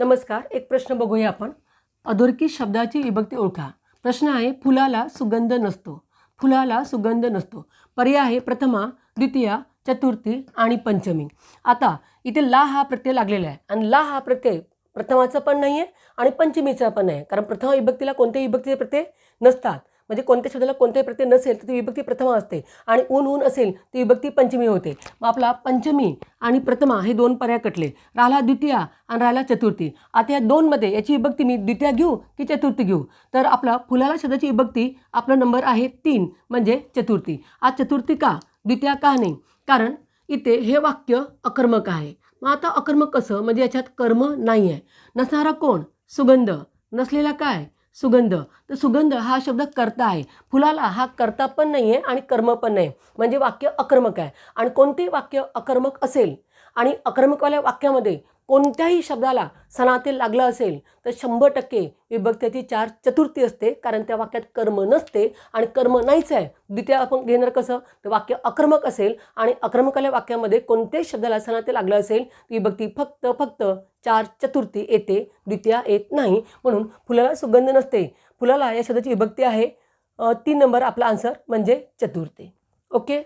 नमस्कार एक प्रश्न बघूया आपण. अधोरेखित शब्दाची विभक्ती ओळखा. प्रश्न आहे फुलाला सुगंध नसतो. फुलाला सुगंध नसतो. पर्याय आहे प्रथमा द्वितीया चतुर्थी आणि पंचमी. आता इथे ला हा प्रत्यय लागलेला आहे. आणि ला हा प्रत्यय प्रथमाचा पण नाही आहे आणि पंचमीचा पण नाही आहे कारण प्रथम विभक्तीला कोणत्याही विभक्तीचे प्रत्यय नसतात. म्हणजे कोणत्या शब्दाला कोणत्याही प्रत्यय नसेल तर ती विभक्ती प्रथमा असते. आणि ऊन ऊन असेल ती विभक्ती पंचमी होते. मग आपला पंचमी आणि प्रथमा हे दोन पर्याय कटले. राहिला द्वितीया आणि राहिला चतुर्थी. आता या दोनमध्ये याची विभक्ती मी द्वितीया घेऊ की चतुर्थी घेऊ? तर आपला फुलाला शब्दाची विभक्ती आपला नंबर आहे तीन म्हणजे चतुर्थी. आज चतुर्थी का? द्वितीया का नाही? कारण इथे हे वाक्य अकर्मक आहे. मग आता अकर्मक कसं? म्हणजे याच्यात कर्म नाही आहे नसणारा कोण? सुगंध. नसलेला काय? सुगंध. तर सुगंध हा शब्द कर्ता आहे. फुलाला हा कर्ता पण नाही आहे आणि कर्म पण नाही म्हणजे वाक्य अकर्मक आहे. आणि कोणतेही वाक्य अकर्मक असेल आणि अकर्मकवाल्या वाक्यामध्ये कोणत्याही शब्दाला सणातील लागलं असेल तर शंभर टक्के विभक्त्याची चार चतुर्थी असते. कारण त्या वाक्यात कर्म नसते आणि कर्म नाहीच आहे. द्वितीय आपण घेणार कसं? तर वाक्य अकर्मक असेल आणि अकर्मकवाल्या वाक्यामध्ये कोणत्याही शब्दाला सणातील लागलं असेल विभक्ती फक्त फक्त चार चतुर्थी येते द्वितीया येत नाही. म्हणून फुलाला सुगंध नसते. फुलाला या शब्दाची विभक्ती आहे. तीन नंबर आपला आन्सर म्हणजे चतुर्थी. ओके